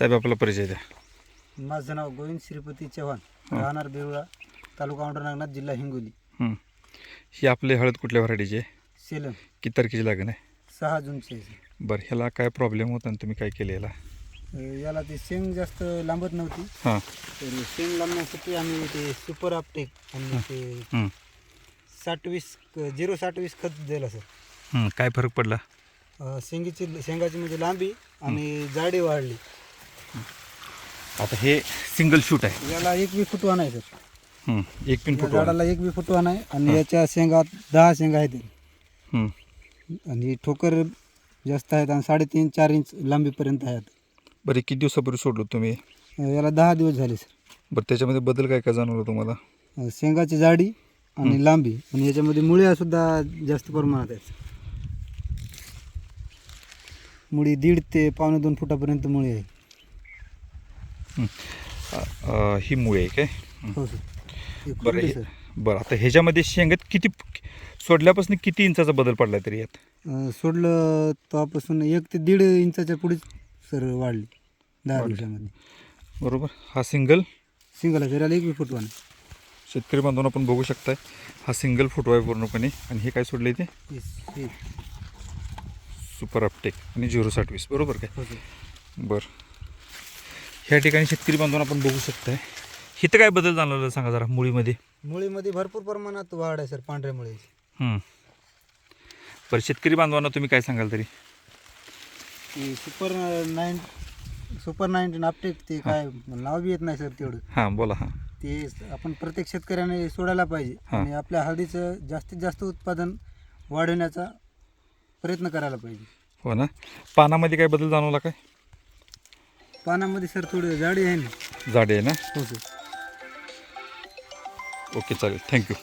साहेब आपला परिचय द्या. माझं नाव गोविंद श्रीपती चव्हाण राहणार बेरुळा तालुका औंढरनागनाथ जिल्हा हिंगोली. हं. ही आपली हळद कुठल्या व्हरायटीची आहे? सेलम. किती तारखेची लागण आहे? सहा जूनचे आहे. बरं ह्याला काय प्रॉब्लेम होता आणि तुम्ही काय केलं याला? अं, याला ती शेंग जास्त लांबत नव्हती. हां. तर शेंग लांबण्यासाठी आम्ही ते सुपर आपटेक आणि ते हं. साठ वीस झिरो साठ वीस खत दिलं सर. हं, काय फरक पडला? अं, शेंगीची शेंगाची म्हणजे लांबी आणि जाडी वाढली. आता हे सिंगल शूट आहे. याला एक बी फुटवा नाही सर. एक पिन या फुटवा. झाडाला एक बी फुटवा नाही आणि याच्या शेंगात दहा शेंगा आहेत. हं. आणि ठोकर जास्त आहेत आणि साडेतीन चार इंच लांबीपर्यंत आहेत. बरं हे किती दिवसापूर्वी सोडलं तुम्ही? याला दहा दिवस झाले सर. बरं त्याच्यामध्ये बदल काय काय जाणवलं तुम्हाला? शेंगाची जाडी आणि लांबी आणि याच्यामध्ये मुळ्या सुद्धा जास्त प्रमाणात आहेत. मुळी दीड ते पावणे दोन फुटापर्यंत मुळी आहे. अ, ही मुळे आहे काय? हो. सर. बरं हे बरं आता ह्याच्यामध्ये शेंगात किती सोडल्यापासून किती इंचाचा बदल पडला तरी यात? अं, सोडलं तेव्हापासून एक ते दीड इंचाच्या पुढेच सर वाढली. दहा. दिवसामध्ये. बरोबर. हा सिंगल? सिंगल आहे एक बी फुटवा नाही. शेतकरी बांधून आपण बघू शकताय हा सिंगल फुटवा आहे पूर्णपणे. आणि हे काय सोडलं हे. सुपर अपटेक आणि झिरो साठ वीस. बरोबर काय? हो सर. बरं. ह्या ठिकाणी शेतकरी बांधून आपण बघू शकताय. इथं काय बदल जाणवलं सांगा जरा मुळीमध्ये? मुळीमध्ये भरपूर प्रमाणात वाढ आहे सर पांढऱ्या मुळीची. बरं शेतकरी बांधवांना तुम्ही काय सांगाल तरी? ती सुपर नाईन सुपर नाईन्टीन अपटेक ते काय नाव बी येत नाही सर तेवढं. हां बोला हां. ते आपण प्रत्येक शेतकऱ्याने सोडायला पाहिजे हा. आणि आपल्या हळदीचं जास्तीत जास्त उत्पादन वाढवण्याचा प्रयत्न करायला पाहिजे. हो ना. पानामध्ये काय बदल जाणवला काय? पानामध्ये सर थोडी जाडी आहे ना. जाडे आहे ना? हो सर. ओके चालेल. थँक्यू.